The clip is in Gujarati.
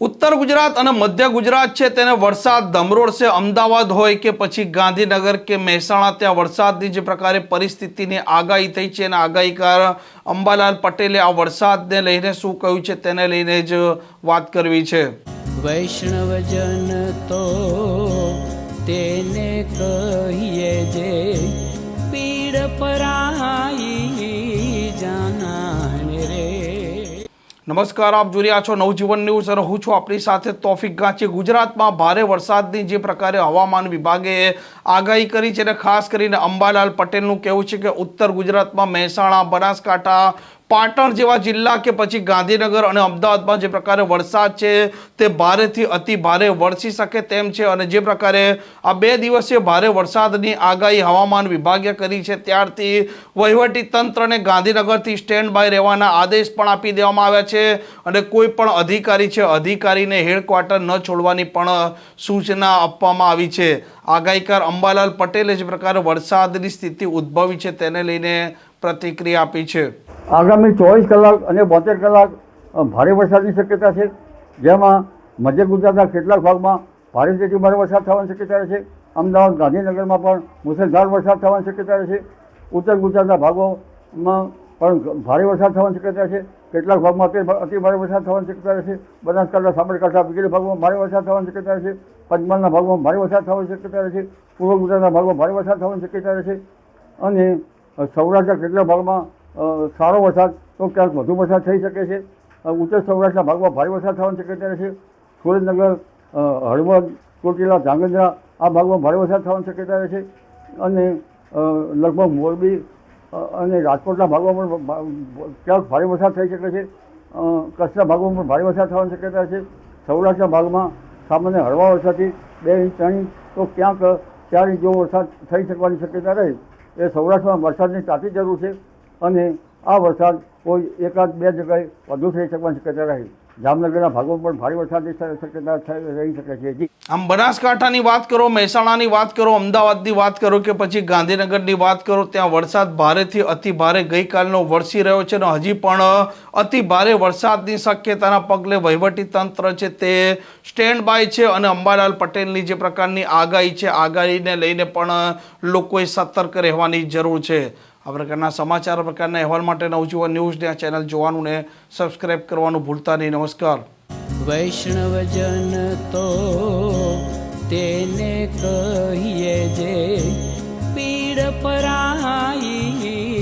ઉત્તર ગુજરાત અને મધ્ય ગુજરાત છે તેને વરસાદ ધમરોળશે અમદાવાદ હોય કે પછી ગાંધીનગર કે મહેસાણા, ત્યાં વરસાદની જે પ્રકારે પરિસ્થિતિની આગાહી થઈ છે અને આગાહીકાર અંબાલાલ પટેલે આ વરસાદને લઈને શું કહ્યું છે તેને લઈને જ વાત કરવી છે. વૈષ્ણવજન તો તેને કહીએ જે પીડ પરાઈ નમસ્કાર, આપ જોઈ રહ્યા છો નવજીવન ન્યૂઝ અને હું છું આપણી સાથે તોફિક ગાંચી. ગુજરાતમાં ભારે વરસાદની જે પ્રકારે હવામાન વિભાગે આગાહી કરી છે અને ખાસ કરીને અંબાલાલ પટેલનું કહેવું છે કે ઉત્તર ગુજરાતમાં મહેસાણા, બનાસકાંઠા પાટણ જેવા જિલ્લા કે પછી ગાંધીનગર અને અમદાવાદમાં જે પ્રકારે વરસાદ છે તે ભારેથી અતિ ભારે વરસી શકે તેમ છે અને જે પ્રકારે આ બે દિવસીય ભારે વરસાદની આગાહી હવામાન વિભાગે કરી છે, ત્યારથી વહીવટી તંત્રને ગાંધીનગરથી સ્ટેન્ડ બાય રહેવાના આદેશ પણ આપી દેવામાં આવ્યા છે અને કોઈ પણ અધિકારી છે, અધિકારીને હેડક્વાર્ટર ન છોડવાની પણ સૂચના આપવામાં આવી છે. આગાહીકાર અંબાલાલ પટેલે જે પ્રકારે વરસાદની સ્થિતિ ઉદ્ભવી છે તેને લઈને પ્રતિક્રિયા આપી છે. આગામી ચોવીસ કલાક અને બોતેર કલાક ભારે વરસાદની શક્યતા છે. જેમાં મધ્ય ગુજરાતના કેટલાક ભાગમાં ભારેથી ભારે વરસાદ થવાની શક્યતા છે. અમદાવાદ, ગાંધીનગરમાં પણ મુસળધાર વરસાદ થવાની શક્યતા છે. ઉત્તર ગુજરાતના ભાગોમાં પણ ભારે વરસાદ થવાની શક્યતા છે. કેટલાક ભાગમાં અતિ ભારે વરસાદ થવાની શક્યતા છે. બનાસકાંઠા, સાબરકાંઠા વગેરે ભાગમાં ભારે વરસાદ થવાની શક્યતા છે. પંચમહાલના ભાગમાં ભારે વરસાદ થવાની શક્યતા છે. પૂર્વ ગુજરાતના ભાગમાં ભારે વરસાદ થવાની શક્યતા છે. અને સૌરાષ્ટ્રના કેટલાક ભાગમાં સારો વરસાદ, તો ક્યાંક વધુ વરસાદ થઈ શકે છે. ઉત્તર સૌરાષ્ટ્રના ભાગમાં ભારે વરસાદ થવાની શક્યતા છે. સુરેન્દ્રનગર હળવદ ચોટીલા ધ્રાંગધ્રા આ ભાગમાં ભારે વરસાદ થવાની શક્યતા છે. અને લગભગ મોરબી અને રાજકોટના ભાગમાં પણ ક્યાંક ભારે વરસાદ થઈ શકે છે. કચ્છના ભાગમાં પણ ભારે વરસાદ થવાની શક્યતા છે. સૌરાષ્ટ્રના ભાગમાં સામાન્ય હળવા વરસાદથી બે ઇંચ, ત્રણ ઇંચ, તો ક્યાંક ચાર ઇંચ જેવો વરસાદ થઈ શકવાની શક્યતા રહે. એ સૌરાષ્ટ્રમાં વરસાદની તાતી જરૂર છે. અને આ વરસાદ કોઈ એકાદ બે જગ્યાએ વધુ થઈ શકવાની શક્યતા રહી. જામનગરના ભાગોમાં પણ ભારે વરસાદની શક્યતા રહી શકે છે. આમ બનાસકાંઠાની વાત કરો, મહેસાણાની વાત કરો, અમદાવાદની વાત કરો કે પછી ગાંધીનગરની વાત કરો, ત્યાં વરસાદ ભારેથી અતિ ભારે ગઈકાલનો વરસી રહ્યો છે અને હજી પણ અતિ ભારે વરસાદની શક્યતાના પગલે વહીવટી તંત્ર છે તે સ્ટેન્ડ બાય છે અને અંબાલાલ પટેલની જે પ્રકારની આગાહી છે, આગાહીને લઈને પણ લોકોએ સતર્ક રહેવાની જરૂર છે. આ પ્રકારના સમાચાર પ્રકારના અહેવાલ માટે નવજુવા ન્યૂઝની આ ચેનલ જોવાનું ને સબસ્ક્રાઈબ કરવાનું ભૂલતા નહીં. નમસ્કાર. વૈષ્ણવજન તો તેને કહીએ જે પીડ પરાઈ